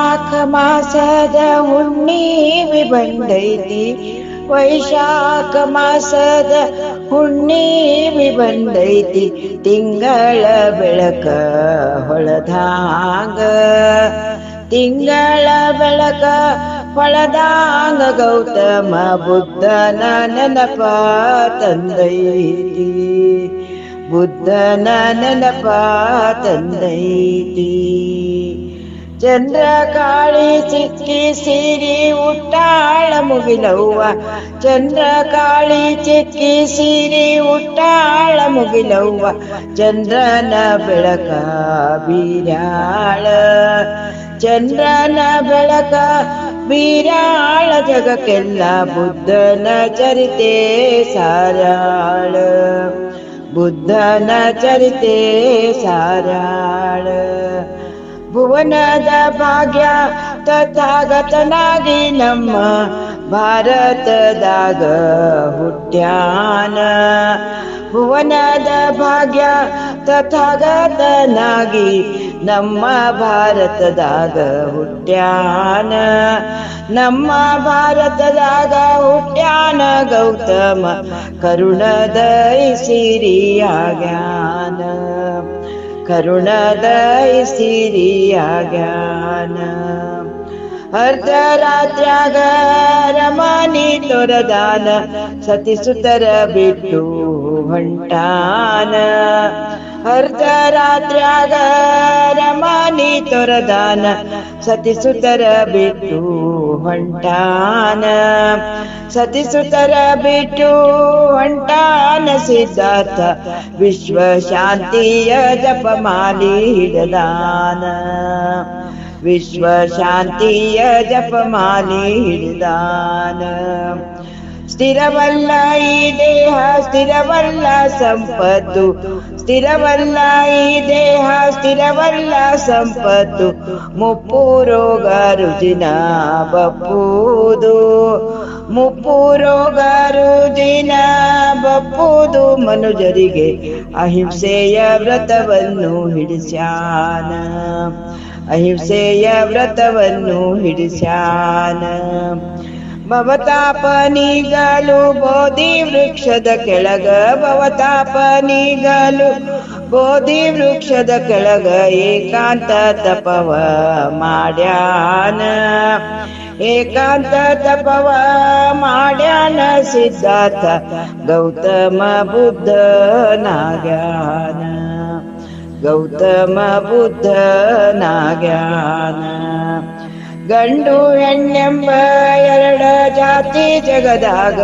वैशाखमासद उण्णीविबण्डैति ವೈಶಾಖ ಮಾಸದ ಹುಣ್ಣಿಮೆ ಬಂದೈತಿ, ತಿಂಗಳ ಬೆಳಕ ಹೊಳದಾಂಗ. ತಿಂಗಳ ಬೆಳಕ ಹೊಳದಾಂಗ ಗೌತಮ ಬುದ್ಧನ ನೆನಪ ತಂದೈತಿ. ಬುದ್ಧನ ನೆನಪ ತಂದೈತಿ. ಚಂದ್ರ ಕಾಳಿ ಚಿಕ್ಕಿ ಸಿರಿ ಉಟ್ಟಾಳ ಮುಗಿಲವ್ವ ಚಂದ್ರ ಕಾಳಿ ಚಿಕ್ಕಿ ಸಿರಿ ಉಟ್ಟಾಳ ಮುಗಿಲವ್ವ ಚಂದ್ರನ ಬೆಳಕ ಬೀರಾಳ ಚಂದ್ರನ ಬೆಳಕ ಬೀರಾಳ ಜಗಕ್ಕೆಲ್ಲ ಬುದ್ಧನ ಚರಿತೆ ಸಾರಾಳ ಬುದ್ಧನ ಚರಿತೆ ಸಾರಾಳ ಭುವನದ ಭಾಗ್ಯ ತಥಾಗತನಾಗಿ ನಮ್ಮ ಭಾರತದಾಗ ಹುಟ್ಟ್ಯಾನ ಭುವನದ ಭಾಗ್ಯ ತಥಾಗತನಾಗಿ ನಮ್ಮ ಭಾರತದಾಗ ಹುಟ್ಟ್ಯಾನ ನಮ್ಮ ಭಾರತದಾಗ ಹುಟ್ಟ್ಯಾನ ಗೌತಮ ಕರುಣದ ಸಿರಿಯಾಗ್ಯಾನ ಕರುಣದೈ ಸಿರಿಯಾಗ್ಯಾನ ಅರ್ಧರಾತ್ರ್ಯಾಗ ರಮಾನಿ ತೊರದಾನ ಸತಿಸುತರ ಬಿಟ್ಟು ಹೊಂಟಾನ. ಅರ್ಧರಾತ್ರ್ಯಾಗ ರಮಾನಿ ತೊರದಾನ ಸತಿಸುತರ ಬಿಟ್ಟು ಹೊಂಟಾನ ಸತಿಸುತರ ಬಿಟ್ಟು ಹೊಂಟಾನ ಸಿದ್ಧಾರ್ಥ ವಿಶ್ವ ಶಾಂತಿಯ ಜಪಮಾಲಿ ಹಿಡದಾನ ವಿಶ್ವ ಶಾಂತಿಯ ಜಪಮಾಲಿ ಹಿಡಿದಾನ ಸ್ಥಿರವಲ್ಲ ಈ ದೇಹ, ಸ್ಥಿರವಲ್ಲ ಸಂಪತ್ತು. ಸ್ಥಿರವಲ್ಲ ಈ ದೇಹ, ಸ್ಥಿರವಲ್ಲ ಸಂಪತ್ತು. ಮುಪ್ಪು ರೋಗ ರುಜಿನ ಬಪ್ಪುದು. ಮುಪ್ಪು ರೋಗ ರುಜಿನ ಬಪ್ಪುದು. ಮನುಜರಿಗೆ ಅಹಿಂಸೆಯ ವ್ರತವನ್ನು ಹಿಡಿಸ್ಯಾನ. ಅಹಿಂಸೆಯ ವ್ರತವನ್ನು ಹಿಡಿಸ್ಯಾನ. ಭವತಾಪ ನೀಗಲು ಬೋಧಿ ವೃಕ್ಷದ ಕೆಳಗ ಭವತಾಪ ನೀಗಲು ಬೋಧಿ ವೃಕ್ಷದ ಕೆಳಗ ಏಕಾಂತ ತಪವ ಮಾಡ್ಯಾನ ಏಕಾಂತ ತಪವ ಮಾಡ್ಯಾನ ಸಿದ್ಧಾರ್ಥ ಗೌತಮ ಬುದ್ಧ ನಾಗ್ಯಾನ ಗೌತಮ ಬುದ್ಧ ನಾಗ್ಯಾನ ಗಂಡು ಹೆಣ್ಣೆಂಬ ಎರಡ ಜಾತಿ ಜಗದಾಗ.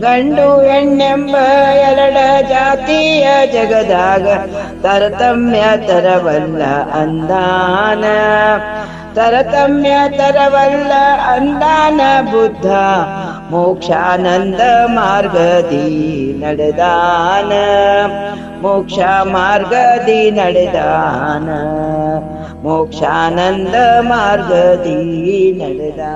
ಗಂಡು ಹೆಣ್ಣೆಂಬ ಎರಡ ಜಾತಿಯ ಜಗದಾಗ. ತರತಮ್ಯ ತರವಲ್ಲ ಅಂದಾನ. ತರತಮ್ಯ ತರವಲ್ಲ ಅಂದಾನ ಬುದ್ಧ. ಮೋಕ್ಷಾನಂದ ಮಾರ್ಗದಿ ನಡೆದಾನ. ಮೋಕ್ಷ ಮಾರ್ಗದಿ ನಡೆದಾನ. मोक्षानन्द मार्गदी नरदा